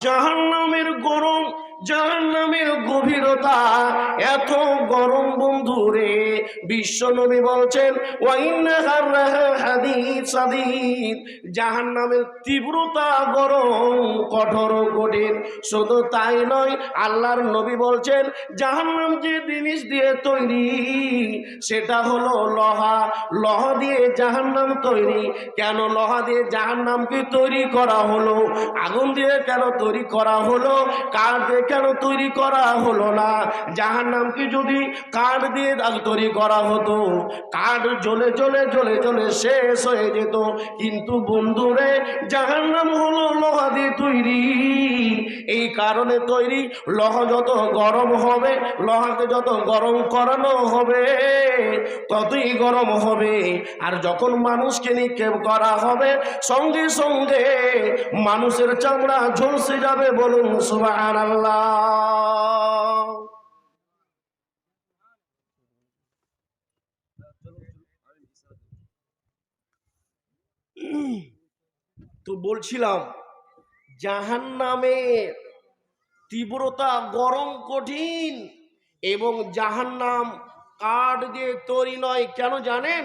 জাহান্নামের গরম জাহান্নামের গভীরতা এত গরম বন্ধু রে। বিশ্ব নবী বলছেন জাহান্নামের তীব্রতা গরম, কঠোর কঠিন। শুধু তাই নয়, আল্লাহর নবী বলছেন, জাহান্নাম যে জিনিস দিয়ে তৈরি, সেটা হলো লোহা। লোহা দিয়ে জাহান্নাম তৈরি। কেন লোহা দিয়ে জাহান্নামকে তৈরি করা হলো? আগুন দিয়ে কেন তৈরি করা হলো? কাঠ দিয়ে কেন তৈরি করা হলো না? জাহান্নামকে যদি কাঠ দিয়ে আগ- তৈরি করা হতো, কাঠ জ্বলে জ্বলে জ্বলে জ্বলে শেষ হয়ে যেত। কিন্তু বন্ধুরে, জাহান্নাম হলো লোহা দিয়ে তৈরি। এই কারণে তৈরি লোহা যত গরম হবে, লোহাকে যত গরম করানো হবে, ততই গরম হবে। আর যখন মানুষকে নিক্ষেপ করা হবে, সঙ্গে সঙ্গে মানুষের চামড়া ঝলসে যাবে বলুন সুবাহ তো বলছিলাম জাহান নামে তীব্রতা গরম কঠিন এবং জাহান্নাম কাঠ দিয়ে তৈরি নয়। কেন জানেন?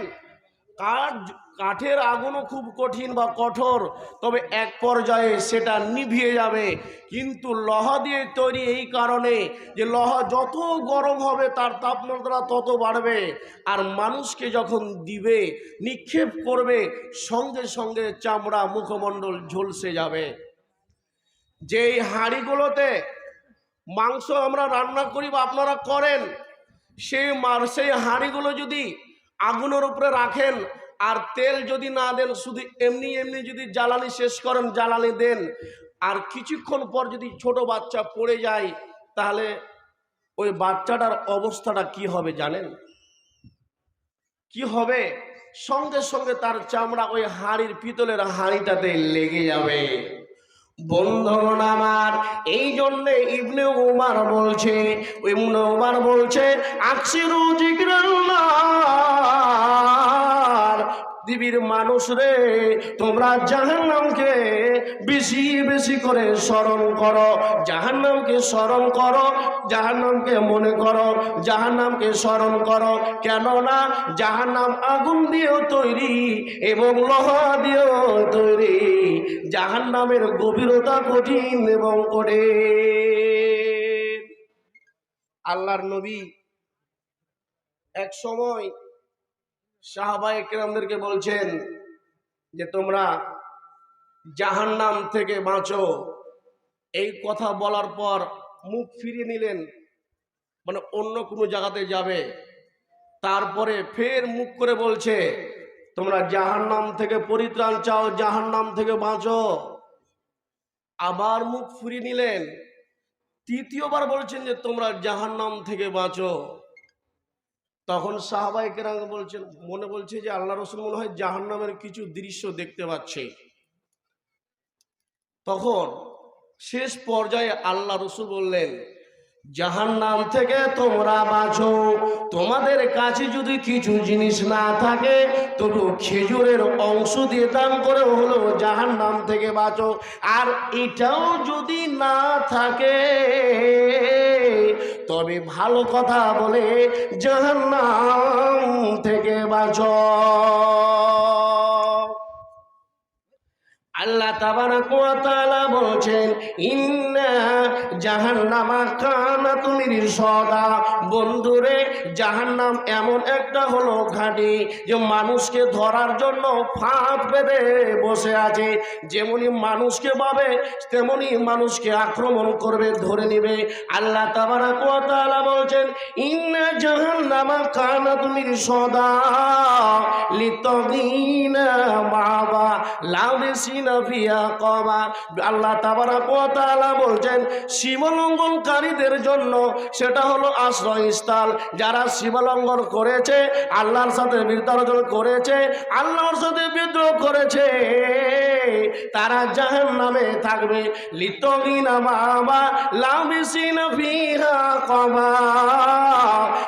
কাঠ কাঠের আগুনও খুব কঠিন বা কঠোর, তবে এক পর্যায়ে সেটা নিভিয়ে যাবে। কিন্তু লোহা দিয়ে তৈরি এই কারণে যে লোহা যত গরম হবে, তার তাপমাত্রা তত বাড়বে। আর মানুষকে যখন দিবে, নিক্ষেপ করবে, সঙ্গে সঙ্গে চামড়া মুখমণ্ডল ঝলসে যাবে। যেই হাঁড়িগুলোতে মাংস আমরা রান্না করি বা আপনারা করেন সেই মার, সেই হাঁড়িগুলো যদি আগুনের উপরে রাখেন আর তেল যদি না দেন, শুধু এমনি এমনি যদি জ্বালানি শেষ করেন, জ্বালানি দেন, আর কিছুক্ষণ পর যদি ছোট বাচ্চা পড়ে যায়, তাহলে ওই বাচ্চাটার অবস্থাটা কি হবে জানেন? কি হবে? সঙ্গে সঙ্গে তার চামড়া ওই হাঁড়ির পিতলের হাঁড়িটাতে লেগে যাবে। বন্ধন আমার, এই জন্যে ইবনে উমার বলছে, ইবনে উমার বলছে আকসিরু জিকরাল্লাহ পৃথিবীর মানুষ রে, তোমরা জাহান্নামকে বেশি বেশি করে স্মরণ করো। জাহান্নামকে স্মরণ করো, জাহান্নামকে মনে করো, জাহান্নামকে স্মরণ করো। কেননা জাহান্নাম আগুন দিয়েও তৈরি এবং লোহা দিয়েও তৈরি। জাহান্নামের গভীরতা কঠিন এবং কঠিন। আল্লাহর নবী এক সময় সাহাবায়ে কেরামদেরকে বলছেন যে, তোমরা জাহান্নাম থেকে বাঁচো। এই কথা বলার পর মুখ ফিরিয়ে নিলেন মানে অন্য কোনো জায়গাতে যাবে। তারপরে ফের মুখ করে বলছে, তোমরা জাহান্নাম থেকে পরিত্রাণ চাও, জাহান্নাম থেকে বাঁচো। আবার মুখ ফিরিয়ে নিলেন, তৃতীয়বার বলছেন যে, তোমরা জাহান্নাম থেকে বাঁচো। তখন সাহাবাই কেরাম বলছেন, মনে বলছে যে আল্লাহ রসুল মনে হয় জাহান্নামের কিছু দৃশ্য দেখতে পাচ্ছে। তখন শেষ পর্যায়ে আল্লাহ রসুল বললেন জাহান্নাম থেকে তোমরা বাঁচো। তোমাদের কাছে যদি কিছু জিনিস না থাকে, তবু খেজুরের অংশ দিয়ে দান করে হলো জাহান নাম থেকে বাঁচো। আর এটাও যদি না থাকে, তবে ভালো কথা বলে জাহান নাম থেকে বাঁচো। আল্লাহ তাবারাক ওয়া তাআলা বলছেন, ইন্না জাহান্নামা কানাত মিরসাদা বন্ধুরে, জাহান্নাম এমন একটা হলো ঘাঁটি যে মানুষকে ধরার জন্য ফাঁদ বেঁধে বসে আছে। যেমনি মানুষকে পাবে তেমনি মানুষকে আক্রমণ করবে, ধরে নেবে। আল্লাহ তাবারাক ওয়া তাআলা বলছেন, ইন্না জাহান্নামা কানাত মিরসাদা লিতাগিনা মাবা লাউদেসিনা ফিয়া আল্লাহ বলছেন, সীমালঙ্ঘনকারীদের জন্য সেটা হলো আশ্রয়স্থল যারা সীমালঙ্ঘন করেছে, আল্লাহর সাথে বিদ্রোহ করেছে, আল্লাহর সাথে বিদ্রোহ করেছে, তারা জাহান নামে থাকবে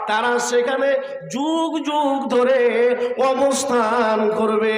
তারা সেখানে যুগ যুগ ধরে অবস্থান করবে।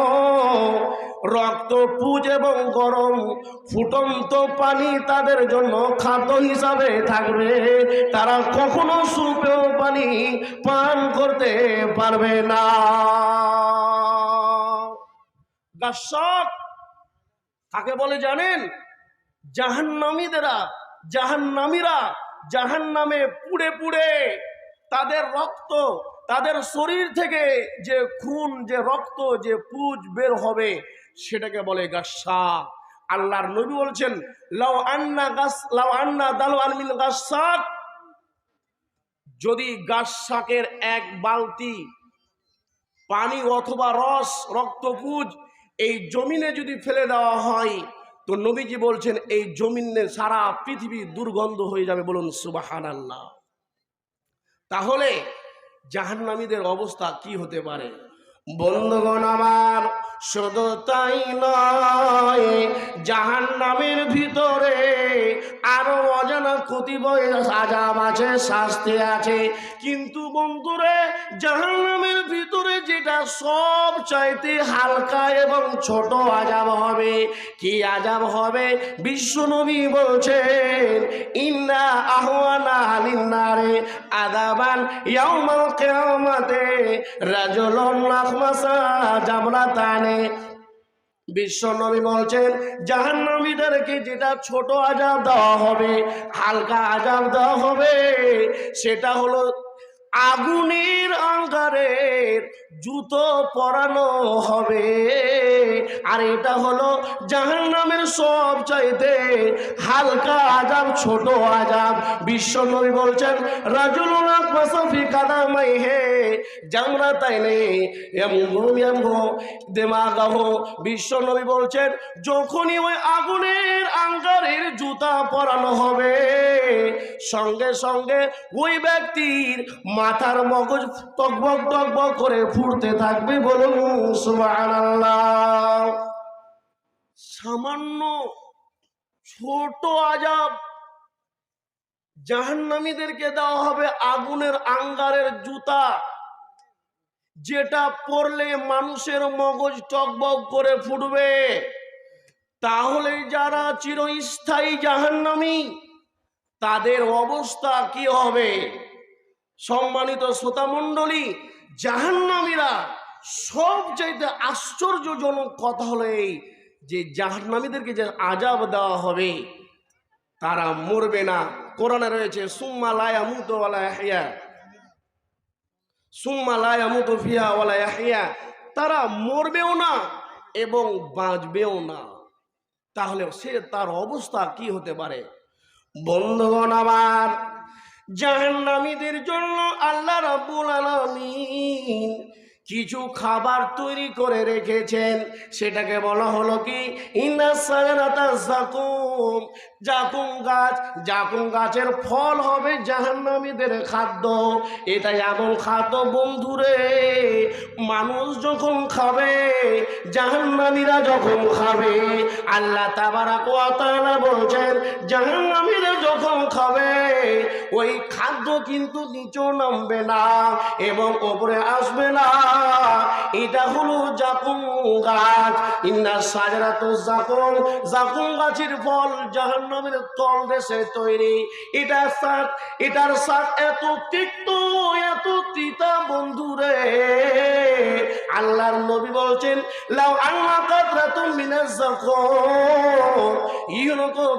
রক্ত, পুজ এবং গরম ফুটন্ত পানি তাদের জন্য খাদ্য হিসাবে থাকবে। তারা কখনো সুপেও পানি পান করতে পারবে না। গাছক কাকে বলে জানেন? জাহান্নামীদেরা, জাহান্নামীরা জাহান্নামে পুড়ে পুড়ে তাদের রক্ত তাদের শরীর থেকে যে খুন, যে রক্ত, যে পুজ বের হবে, সেটাকে বলে গাসা। আল্লাহর নবী বলছেন, লাউ আন্না গাছ লাউ আন্না দালু আলমিন গাছাক যদি গাছ শাকের এক বালতি পানি অথবা রস রক্তপুজ এই জমিনে যদি ফেলে দেওয়া হয়, তো নবীজি বলছেন, এই জমিনে সারা পৃথিবী দুর্গন্ধ হয়ে যাবে। বলুন সুবাহান আল্লাহ তাহলে জাহান্নামীদের অবস্থা কি হতে পারে? বন্ধুগণ আমার শুধু তাই নয় জাহান নামের ভিতরে আরও অজানা কতিপয় আজাব আছে, শাস্তি আছে। কিন্তু বন্ধুরে জাহান নামের ভিতরে যেটা সব চাইতে হালকা এবং ছোট আজাব হবে, কি আজাব হবে? বিশ্বনবী বলছেন, ইন্না আহওয়ানা লিন্নারে আদাবান ইয়াউমাল কিয়ামাতে রাজুলুন লাখমাসা জামরাতানে বিশ্ব নবী বলছেন, জাহান্নামীদেরকে যেটা ছোট আজাব দেওয়া হবে, হালকা আজাব দেওয়া হবে, সেটা হলো আঙ্গারের জুতো পরানো হবে। আর এটা হলো জাহান্নামের সব চাইতে হালকা আজাব ছোট আজাব বিশ্ব নবী বলছেন রাজুল হে জামরা তাই নেই দেমাগাহ। বিশ্ব নবী বলছেন, যখনই ওই আগুনের আঙ্গারের জুতা পরানো হবে সঙ্গে সঙ্গে ওই ব্যক্তির মাথার মগজ টকবক টকবক করে ফুটতে থাকবে বলুন সামান্য ছোট আজাব জাহান্নামীদেরকে দেওয়া হবে আগুনের আঙ্গারের জুতা, যেটা পরলে মানুষের মগজ টকবক করে ফুটবে। তাহলে যারা চিরস্থায়ী জাহান্নামী তাদের অবস্থা কি হবে? সম্মানিত শ্রোতামণ্ডলী জাহান্নামীরা সবচাইতে আশ্চর্যজনক কথা হলো এই যে জাহান্নামীদেরকে যে আজাব দেওয়া হবে, তারা মরবে না। কোরআনে রয়েছে, সুম্মা লায়া মুতো ওয়ালা ইয়াহিয়া সুম্মা লায়া মুতো ফিহা ওয়ালা ইয়াহিয়া তারা মরবেও না এবং বাঁচবেও না। তাহলে সে তার অবস্থা কি হতে পারে? বন্ধুগণ আবার জাহান্নামীদের জন্য আল্লাহ রাব্বুল আলামিন কিছু খাবার তৈরি করে রেখেছেন। সেটাকে বলা হলো কি? জাকুম। জাকুম গাছ, জাকুম গাছের ফল হবে জাহান্নামীদের খাদ্য। এটা এমন খাদ্য বন্ধুরে, মানুষ যখন খাবে, জাহান্নামীরা যখন খাবে, আল্লাহ তাবারাক ওয়া তাআলা বলছেন, জাহান্নামীরা যখন খাবে, ওই খাদ্য কিন্তু নিচেও নামবে না এবং ওপরে আসবে না। এটা হলো জাকুম গাছ। ইন্না সাজরাতু জাকুম। জাকুম গাছের ফল জাহান্নামের তল দেশে তৈরি। এটা সাত এটার সাত এত তিক্ত, এত তিতা বন্ধুরে, আল্লাহর নবী বলছেন, লাউ আল্লাহ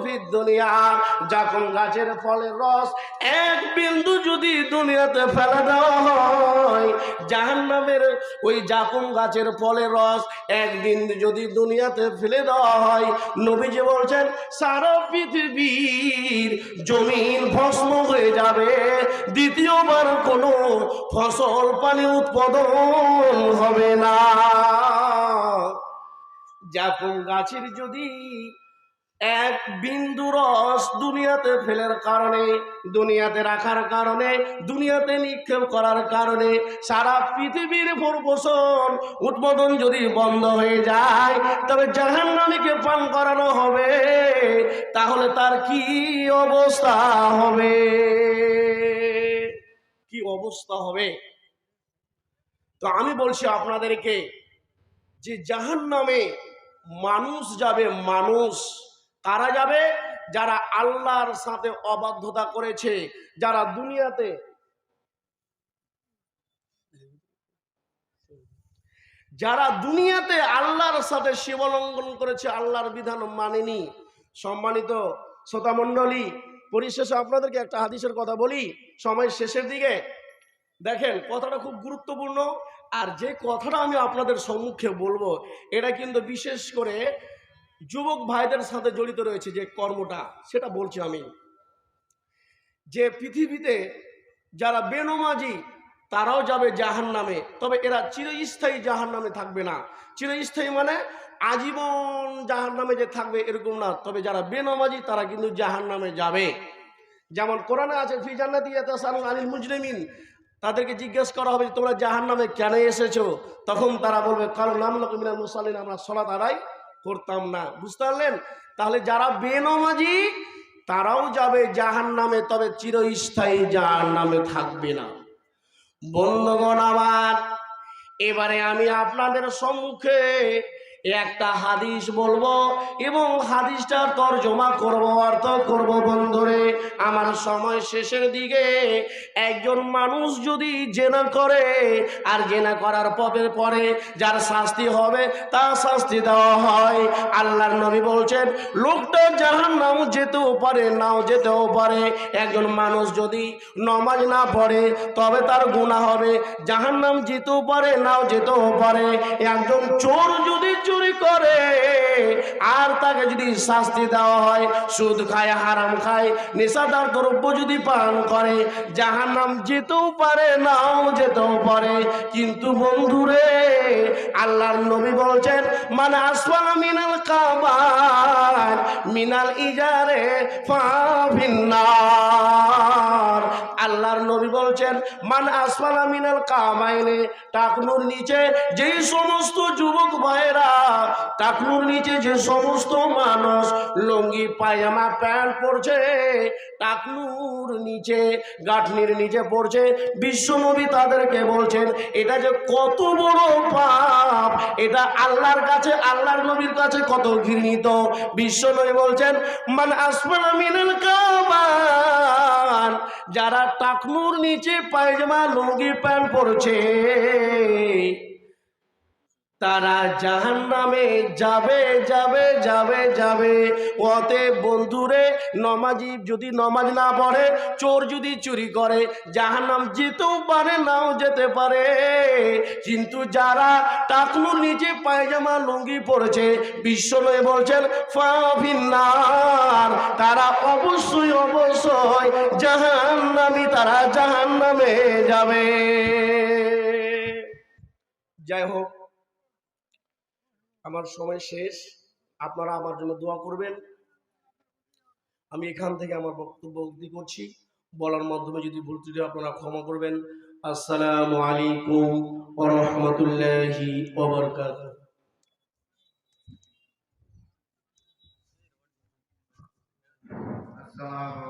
ফিদ দুনিয়া জাকুম গাছের ফলের রস এক বিন্দু যদি দুনিয়াতে ফেলে দেওয়া হয়, জাহান্নামের ওই জাকুম গাছের ফলের রস এক বিন্দু যদি দুনিয়াতে ফেলে দেওয়া হয়, নবীজি বলছেন, সারা পৃথিবীর জমিন ভস্ম হয়ে যাবে, দ্বিতীয়বার কোনো ফসল পানি উৎপাদন হবে না। জাকুম গাছের যদি এক বিন্দু রস দুনিয়াতে ফেলার কারণে, দুনিয়াতে রাখার কারণে, দুনিয়াতে নিক্ষেপ করার কারণে, সারা পৃথিবীর প্রপোষণ উৎপাদন যদি বন্ধ হয়ে যায়, তবে জাহান্নামীকে পান করানো হবে, তাহলে তার কি অবস্থা হবে? কি অবস্থা হবে? তো আমি বলছি আপনাদেরকে যে জাহান নামে মানুষ যাবে, মানুষ কারা যাবে? যারা আল্লাহর সাথে অবাধ্যতা করেছে, যারা দুনিয়াতে যারা দুনিয়াতে আল্লাহর সাথে শিবলঙ্ঘন করেছে, আল্লাহর বিধান মানেনি। সম্মানিত শ্রোতামণ্ডলী পরিশেষে আপনাদেরকে একটা হাদিসের কথা বলি। সময় শেষের দিকে। দেখেন, কথাটা খুব গুরুত্বপূর্ণ। আর যে কথাটা আমি আপনাদের সম্মুখে বলব, এটা কিন্তু বিশেষ করে যুবক ভাইদের সাথে জড়িত রয়েছে যে কর্মটা, সেটা বলছি আমি। যে পৃথিবীতে যারা বেনমাজি তারাও যাবে জাহান নামে তবে এরা চিরস্থায়ী জাহান নামে থাকবে না। চিরস্থায়ী মানে আজীবন জাহান নামে যে থাকবে এরকম না। তবে যারা বেনমাজি, তারা কিন্তু জাহান নামে যাবে। যেমন কোরআনে আছে, ফি জান্নাতি ইয়াতাসালুন আনিল মুজরিমিন। তাদেরকে জিজ্ঞেস করা হবে তোমরা জাহান নামে কেন এসেছ? তখন তারা বলবে, কারণ নাম লকমিনাল মুসাল্লিন, আমরা সলাত আদায় করতাম না। বুঝতে পারলেন? তাহলে যারা বেনমাজি, তারাও যাবে জাহান নামে তবে চিরস্থায়ী জাহান নামে থাকবে না। বন্ধুগণ আবার এবারে আমি আপনাদের সম্মুখে একটা হাদিস বলব এবং হাদিসটার তর্জমা করব অর্থ করব বন্ধুরে। আমার সময় শেষের দিকে একজন মানুষ যদি জেনা করে, আর জেনা করার পরে পরে যার শাস্তি হবে তার শাস্তি দেওয়া হয়। আল্লাহর নবী বলছেন, লোকটা জাহান নাম যেতেও পারে, নাও যেতেও পারে। একজন মানুষ যদি নমাজ না পড়ে, তবে তার গুণা হবে। জাহান নাম যেতেও পারে, নাও যেতেও পারে। একজন চোর যদি চুরি করে। আর তাকে যদি শাস্তি দেওয়া হয়, সুদ খায়, হারাম খায়, নেশাদার দ্রব্য যদি পান করে জাহান নাম যেতেও পারে, নাও যেতেও পারে। কিন্তু বন্ধুরে, আল্লাহর নবী বলছেন মানে আসফালা মিনাল কাবার মিনাল ইজারে ফাভিন্নার আল্লাহর নবী বলছেন, মান আসফালা মিনাল কামাইনে টাকনুর নিচে যেই সমস্ত যুবক ভাইরা টাকনুর নিচে যে সমস্ত মানুষ লুঙ্গি, পায়জামা, প্যান্ট পরছে, টাকনুর নিচে গাঁঠনির নিচে পড়ছে বিশ্বনবী তাদেরকে বলছেন, এটা যে কত বড় পাপ, এটা আল্লাহর কাছে, আল্লাহর নবীর কাছে কত ঘৃণিত বিশ্বনবী বলছেন, মান আসমান মিনাল কামান যারা টাকনুর নিচে পায়জামা লুঙ্গি প্যান্ট পরছে। তারা জাহান নামে যাবে যাবে যাবে যাবে। অতে বন্ধুরে, নমাজি যদি নমাজ না পড়ে, চোর যদি চুরি করে জাহান নাম যেতেও পারে, নাও যেতে পারে। কিন্তু যারা টাকনুর নিচে পায়জামা লুঙ্গি পড়েছে বিশ্বনয় বলছেন ফাভিন্নার তারা অবশ্যই অবশ্যই জাহান নামি তারা জাহান নামে যাবে। যাই হোক আমার সময় শেষ। আপনারা আমার জন্য দোয়া করবেন। আমি এখান থেকে আমার বক্তব্য উক্তি করছি। বলার মাধ্যমে যদি ভুল ত্রুটি আপনারা ক্ষমা করবেন। আসসালামু আলাইকুম ওয়া রাহমাতুল্লাহি ওয়া আসসালামু